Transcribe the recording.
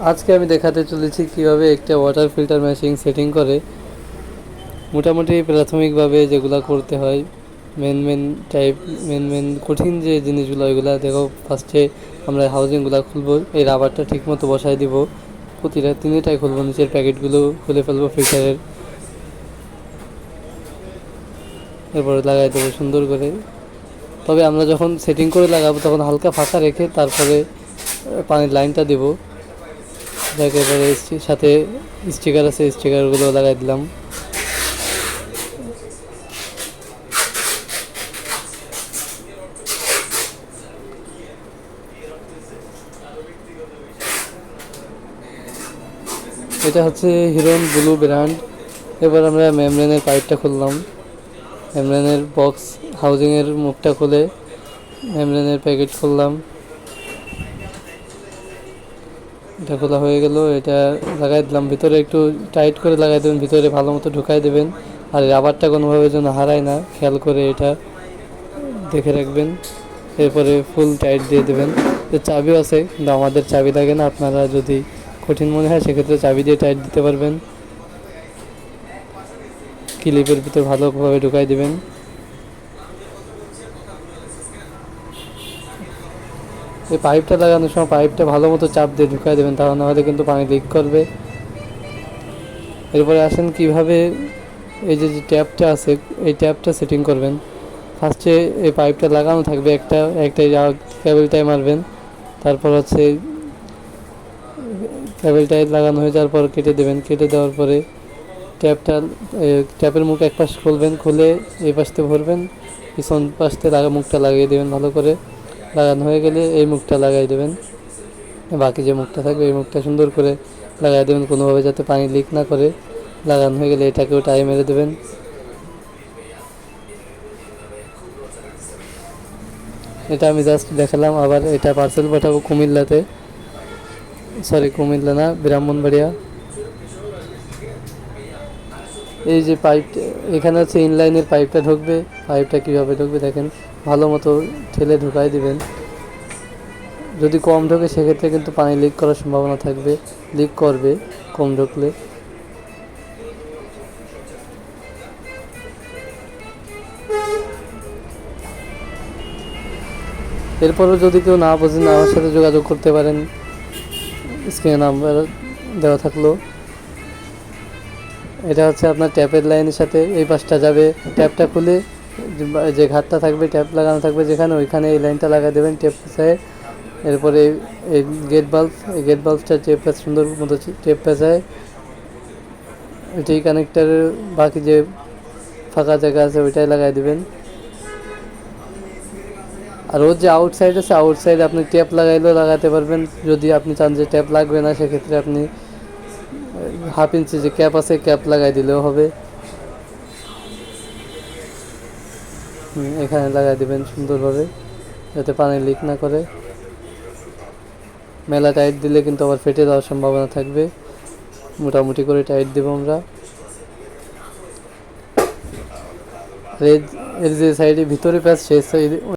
আজকে আমি দেখাতে চলেছি কীভাবে একটা ওয়াটার ফিল্টার মেশিন সেটিং করে মোটামুটি প্রাথমিকভাবে যেগুলো করতে হয় main main type main main কঠিন যে জিনিসগুলো, ওইগুলো দেখো ফার্স্টে আমরা হাউজিংগুলো খুলবো, এই রাবারটা ঠিকমতো বসাই দিব, প্রতিটা তিনটাই খুলবো, নিচের প্যাকেটগুলো খুলে ফেলব ফিল্টারের এরপরে লাগাই দেবো সুন্দর করে। তবে আমরা যখন সেটিং করে লাগাবো, তখন হালকা ফাঁকা রেখে তারপরে পানির লাইনটা দেবো। যাকে সাথে স্টিকার আছে, স্টিকারগুলো লাগাই দিলাম। এটা হচ্ছে হিরোন ব্লু ব্র্যান্ড। এবার আমরা মেমব্রেনের পাইপটা খুললাম। মেমরেনের বক্স হাউজিংয়ের মুখটা খুলে মেমরেনের প্যাকেট খুললাম। এটা খোলা হয়ে গেল, এটা লাগাই দিলাম। ভিতরে একটু টাইট করে লাগাই দেবেন, ভিতরে ভালো মতো ঢুকাই দেবেন। আর রাবারটা কোনোভাবে যেন হারায় না, খেয়াল করে এটা দেখে রাখবেন। এরপরে ফুল টাইট দিয়ে দেবেন। চাবিও আছে, কিন্তু আমাদের চাবি লাগে না। আপনারা যদি কঠিন মনে হয়, সেক্ষেত্রে চাবি দিয়ে টাইট দিতে পারবেন। ক্লিপের ভিতর ভালোভাবে ঢুকাই দিবেন। এই পাইপটা লাগানোর সময় পাইপটা ভালো মতো চাপ দিয়ে ঢুকাই দেবেন, তাহলে না হলে কিন্তু পানি লিক করবে। এরপরে আসেন কীভাবে এই যে যে ট্যাপটা আছে, এই ট্যাপটা সেটিং করবেন। ফার্স্টে এই পাইপটা লাগানো থাকবে একটা একটা কেবলটাই মারবেন, তারপর হচ্ছে কেবলটাই লাগানো হয়ে যাওয়ার পর কেটে দেবেন। কেটে দেওয়ার পরে ট্যাপটা ট্যাপের মুখ এক পাশ খুলবেন, খুলে এই পাশতে ভরবেন, পিছন পাশতে লাগা মুখটা লাগিয়ে দেবেন ভালো করে। লাগানো হয়ে গেলে এই মুখটা লাগাই দেবেন। বাকি যে মুখটা থাকবে এই মুখটা সুন্দর করে লাগাই দেবেন। কোনোভাবে যাতে পানি লিক না করে লাগানো হয়ে গেলে এটাকেও টাই মেরে দেবেন। এটা আমি জাস্ট দেখালাম, আবার এটা পার্সেল পাঠাবো কুমিল্লাতে। সরি কুমিল্লা না, ব্রাহ্মণবাড়িয়া। এই যে পাইপ এখানে হচ্ছে ইনলাইনের পাইপটা ঢুকবে। পাইপটা কীভাবে ঢুকবে দেখেন। ভালো মতো ঠেলে ঢুকাই দিবেন। যদি কম ঢোকে সেক্ষেত্রে কিন্তু পানি লিক করার সম্ভাবনা থাকবে। লিক করবে কম ঢুকলে। এরপরও যদি কেউ না বোঝেন, আমার সাথে যোগাযোগ করতে পারেন। স্ক্রিনে নাম্বার দেওয়া থাকল। এটা হচ্ছে আপনার ট্যাপের লাইনের সাথে এই পাশটা যাবে। ট্যাপটা খুলে যে ঘাটটা থাকবে, ট্যাপ লাগানো থাকবে যেখানে, ওইখানে এই লাইনটা লাগাই দেবেন, ট্যাপ পেঁচায় এরপরে এই গেট বাল্ব এই গেট বাল্বটা টেপ পেঁচ সুন্দর মতো টেপ পেঁচায় ওইটাই কানেক্টারের বাকি যে ফাঁকা জায়গা আছে, ওইটাই লাগাই দেবেন। আর ওর যে আউটসাইড আছে আউটসাইড আপনি ট্যাপ লাগাইলেও লাগাতে পারবেন। যদি আপনি চান যে ট্যাপ লাগবে না, সেক্ষেত্রে আপনি হাফ ইঞ্চি যে ক্যাপ আছে ক্যাপ লাগাই দিলেও হবে। এখানে লাগাই দেবেন সুন্দরভাবে, যাতে পানি লিক না করে। মেলা টাইট দিলে কিন্তু আবার ফেটে যাওয়ার সম্ভাবনা থাকবে। মোটামুটি করে টাইট দেবো আমরা। এর যে সাইডে ভিতরে প্যাচ সেই সাইডে